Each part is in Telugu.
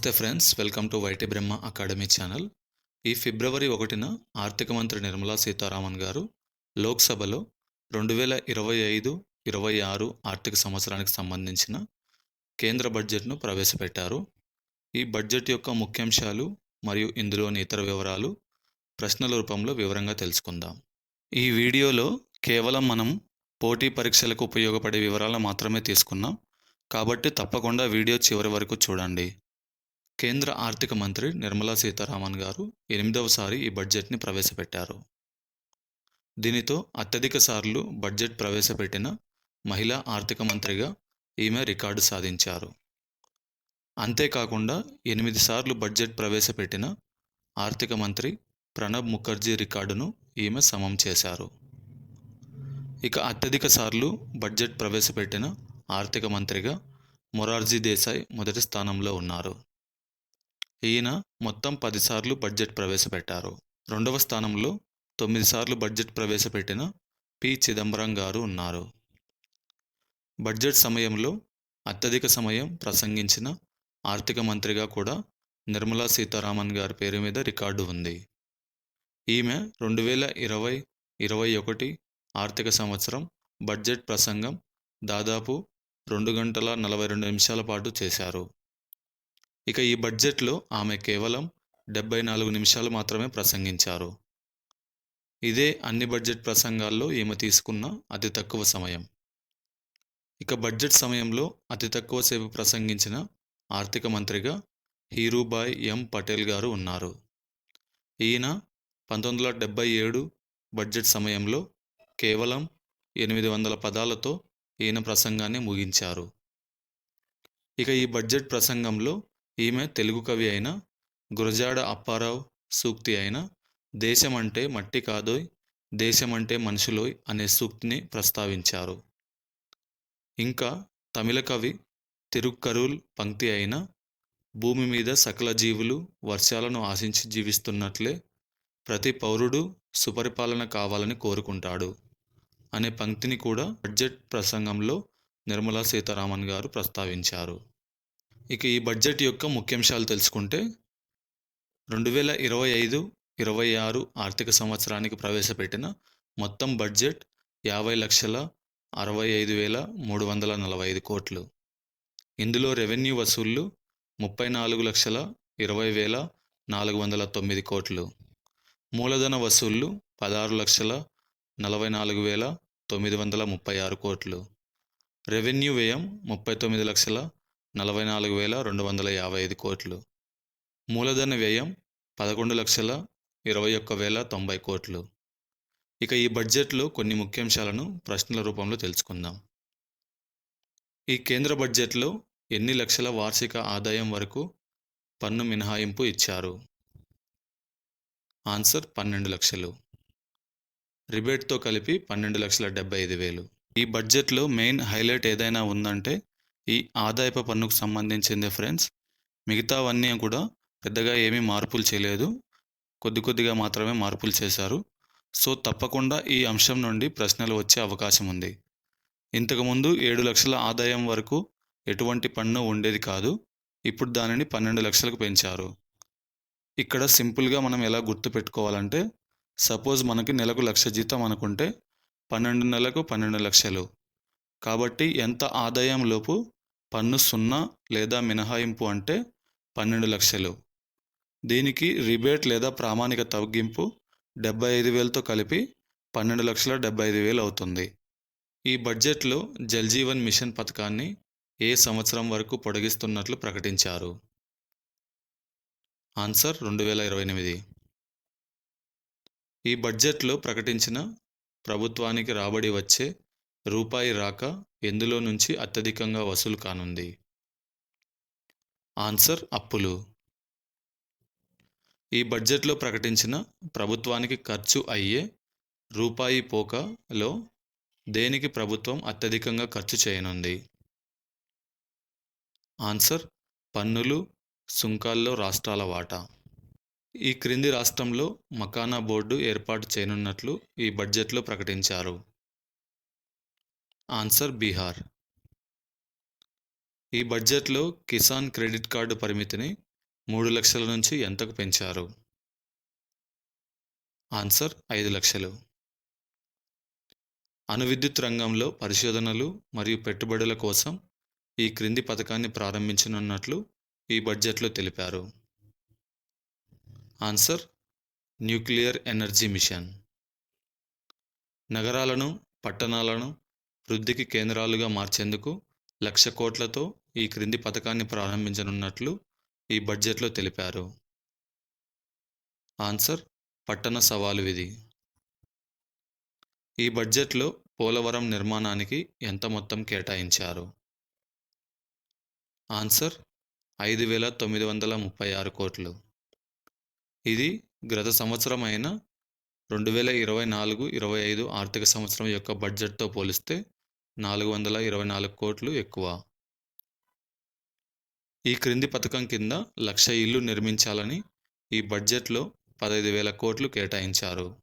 నమస్తే friends welcome to YT Brahma academy channel. ఈ ఫిబ్రవరి ఒకటిన ఆర్థిక మంత్రి నిర్మలా సీతారామన్ గారు లోక్సభలో రెండు వేల ఇరవై ఐదు ఇరవై ఆరు ఆర్థిక సంవత్సరానికి సంబంధించిన కేంద్ర బడ్జెట్ను ప్రవేశపెట్టారు. ఈ బడ్జెట్ యొక్క ముఖ్యాంశాలు మరియు ఇందులోని ఇతర వివరాలు ప్రశ్నల రూపంలో వివరంగా తెలుసుకుందాం. ఈ వీడియోలో కేవలం మనం పోటీ పరీక్షలకు ఉపయోగపడే వివరాలను మాత్రమే తీసుకున్నాం. కాబట్టి తప్పకుండా వీడియో చివరి వరకు చూడండి. కేంద్ర ఆర్థిక మంత్రి నిర్మలా సీతారామన్ గారు ఎనిమిదవసారి ఈ బడ్జెట్ని ప్రవేశపెట్టారు. దీనితో అత్యధిక సార్లు బడ్జెట్ ప్రవేశపెట్టిన మహిళా ఆర్థిక మంత్రిగా ఈమె రికార్డు సాధించారు. అంతేకాకుండా ఎనిమిది సార్లు బడ్జెట్ ప్రవేశపెట్టిన ఆర్థిక మంత్రి ప్రణబ్ ముఖర్జీ రికార్డును ఈమె సమం చేశారు. ఇక అత్యధిక సార్లు బడ్జెట్ ప్రవేశపెట్టిన ఆర్థిక మంత్రిగా మొరార్జీ దేశాయ్ మొదటి స్థానంలో ఉన్నారు. ఈయన మొత్తం పదిసార్లు బడ్జెట్ ప్రవేశపెట్టారు. రెండవ స్థానంలో తొమ్మిది సార్లు బడ్జెట్ ప్రవేశపెట్టిన పి. చిదంబరం గారు ఉన్నారు. బడ్జెట్ సమయంలో అత్యధిక సమయం ప్రసంగించిన ఆర్థిక మంత్రిగా కూడా నిర్మలా సీతారామన్ గారి పేరు మీద రికార్డు ఉంది. ఈమె రెండు వేల ఇరవై ఇరవై ఒకటి ఆర్థిక సంవత్సరం బడ్జెట్ ప్రసంగం దాదాపు రెండు గంటల నలభై రెండు నిమిషాల పాటు చేశారు. ఇక ఈ బడ్జెట్లో ఆమె కేవలం డెబ్బై నాలుగు నిమిషాలు మాత్రమే ప్రసంగించారు. ఇదే అన్ని బడ్జెట్ ప్రసంగాల్లో ఈమె తీసుకున్న అతి తక్కువ సమయం. ఇక బడ్జెట్ సమయంలో అతి తక్కువ సేపు ప్రసంగించిన ఆర్థిక మంత్రిగా హీరూబాయ్ ఎం పటేల్ గారు ఉన్నారు. ఈయన పంతొమ్మిది వందల డెబ్బై ఏడు బడ్జెట్ సమయంలో కేవలం ఎనిమిది వందల పదాలతో ఈయన ప్రసంగాన్ని ముగించారు. ఇక ఈ బడ్జెట్ ప్రసంగంలో ఈమె తెలుగు కవి అయిన గురజాడ అప్పారావు సూక్తి అయిన దేశం అంటే మట్టి కాదోయ్ దేశం అంటే మనుషులోయ్ అనే సూక్తిని ప్రస్తావించారు. ఇంకా తమిళ కవి తిరుక్కరూల్ పంక్తి అయిన భూమి మీద సకల జీవులు వర్షాలను ఆశించి జీవిస్తున్నట్లే ప్రతి పౌరుడు సుపరిపాలన కావాలని కోరుకుంటాడు అనే పంక్తిని కూడా బడ్జెట్ ప్రసంగంలో నిర్మలా సీతారామన్ గారు ప్రస్తావించారు. ఇక ఈ బడ్జెట్ యొక్క ముఖ్యాంశాలు తెలుసుకుంటే రెండు వేల ఇరవై ఐదు ఇరవై ఆరు ఆర్థిక సంవత్సరానికి ప్రవేశపెట్టిన మొత్తం బడ్జెట్ యాభై లక్షల అరవై ఐదు వేల మూడు వందల నలభై ఐదు కోట్లు. ఇందులో రెవెన్యూ వసూళ్ళు ముప్పై నాలుగు లక్షల ఇరవై వేల నాలుగు వందల తొమ్మిది కోట్లు. మూలధన వసూళ్ళు పదహారు లక్షల నలభై నాలుగు వేల తొమ్మిది వందల ముప్పై ఆరు కోట్లు. రెవెన్యూ వ్యయం ముప్పై తొమ్మిది లక్షల నలభై నాలుగు వేల రెండు వందల యాభై ఐదు కోట్లు. మూలధన వ్యయం పదకొండు లక్షల ఇరవై ఒక్క వేల తొంభై కోట్లు. ఇక ఈ బడ్జెట్లో కొన్ని ముఖ్యాంశాలను ప్రశ్నల రూపంలో తెలుసుకుందాం. ఈ కేంద్ర బడ్జెట్లో ఎన్ని లక్షల వార్షిక ఆదాయం వరకు పన్ను మినహాయింపు ఇచ్చారు? ఆన్సర్ పన్నెండు లక్షలు. రిబేట్తో కలిపి పన్నెండు లక్షల డెబ్బై ఐదు వేలు. ఈ బడ్జెట్లో మెయిన్ హైలైట్ ఏదైనా ఉందంటే ఈ ఆదాయపు పన్నుకు సంబంధించింది ఫ్రెండ్స్. మిగతావన్నీ కూడా పెద్దగా ఏమీ మార్పులు చేయలేదు. కొద్ది కొద్దిగా మాత్రమే మార్పులు చేశారు. సో తప్పకుండా ఈ అంశం నుండి ప్రశ్నలు వచ్చే అవకాశం ఉంది. ఇంతకుముందు ఏడు లక్షల ఆదాయం వరకు ఎటువంటి పన్ను ఉండేది కాదు. ఇప్పుడు దానిని పన్నెండు లక్షలకు పెంచారు. ఇక్కడ సింపుల్గా మనం ఎలా గుర్తు పెట్టుకోవాలంటే సపోజ్ మనకి నెలకు లక్ష జీతం అనుకుంటే పన్నెండు నెలలకు పన్నెండు లక్షలు. కాబట్టి ఎంత ఆదాయం లోపు పన్ను సున్నా లేదా మినహాయింపు అంటే పన్నెండు లక్షలు. దీనికి రిబేట్ లేదా ప్రామాణిక తగ్గింపు డెబ్బై ఐదు వేలతో కలిపి పన్నెండు లక్షల డెబ్బై ఐదు వేలు అవుతుంది. ఈ బడ్జెట్లో జల్ జీవన్ మిషన్ పథకాన్ని ఏ సంవత్సరం వరకు పొడిగిస్తున్నట్లు ప్రకటించారు? ఆన్సర్ రెండు వేల ఇరవై ఎనిమిది. ఈ బడ్జెట్లో ప్రకటించిన ప్రభుత్వానికి రాబడి వచ్చే రూపాయి రాక ఎందులో నుంచి అత్యధికంగా వసూలు కానుంది? ఆన్సర్ అప్పులు. ఈ బడ్జెట్లో ప్రకటించిన ప్రభుత్వానికి ఖర్చు అయ్యే రూపాయి పోకలో దేనికి ప్రభుత్వం అత్యధికంగా ఖర్చు చేయనుంది? ఆన్సర్ పన్నులు సుంకాల్లో రాష్ట్రాల వాటా. ఈ క్రింది రాష్ట్రంలో మకానా బోర్డు ఏర్పాటు చేయనున్నట్లు ఈ బడ్జెట్లో ప్రకటించారు. ఆన్సర్ బీహార్. ఈ బడ్జెట్లో కిసాన్ క్రెడిట్ కార్డు పరిమితిని మూడు లక్షల నుంచి ఎంతకు పెంచారు? ఆన్సర్ ఐదు లక్షలు. అణు విద్యుత్ రంగంలో పరిశోధనలు మరియు పెట్టుబడుల కోసం ఈ క్రింది పథకాన్ని ప్రారంభించనున్నట్లు ఈ బడ్జెట్లో తెలిపారు. Answer nuclear energy mission. నగరాలను పట్టణాలను వృద్ధికి కేంద్రాలుగా మార్చేందుకు లక్ష కోట్లతో ఈ క్రింది పథకాన్ని ప్రారంభించనున్నట్లు ఈ బడ్జెట్లో తెలిపారు. ఆన్సర్ పట్టణ సవాలు విధి. ఈ బడ్జెట్లో పోలవరం నిర్మాణానికి ఎంత మొత్తం కేటాయించారు? ఆన్సర్ ఐదు వేల తొమ్మిది వందల ముప్పై ఆరు కోట్లు. ఇది గత సంవత్సరం అయిన రెండు వేల ఇరవై నాలుగు ఇరవై ఐదు ఆర్థిక సంవత్సరం యొక్క బడ్జెట్తో పోలిస్తే నాలుగు వందల ఇరవై నాలుగు కోట్లు ఎక్కువ. ఈ క్రింది పథకం కింద లక్ష ఇల్లు నిర్మించాలని ఈ బడ్జెట్లో పదహైదు వేల కోట్లు కేటాయించారు.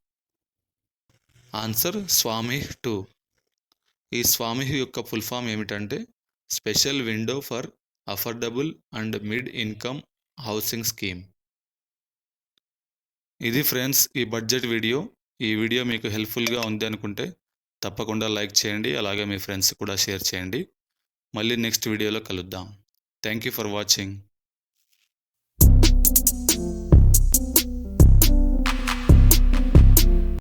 ఆన్సర్ స్వామి టూ. ఈ స్వామి యొక్క ఫుల్ ఫామ్ ఏమిటంటే special window for affordable and mid income housing scheme. ఇది ఫ్రెండ్స్ ఈ బడ్జెట్ వీడియో. ఈ వీడియో మీకు హెల్ప్ఫుల్గా ఉంది అనుకుంటే తప్పకుండా లైక్ చేయండి అలాగే మీ ఫ్రెండ్స్ కూడా షేర్ చేయండి. మళ్ళీ నెక్స్ట్ వీడియోలో కలుద్దాం. Thank you for watching.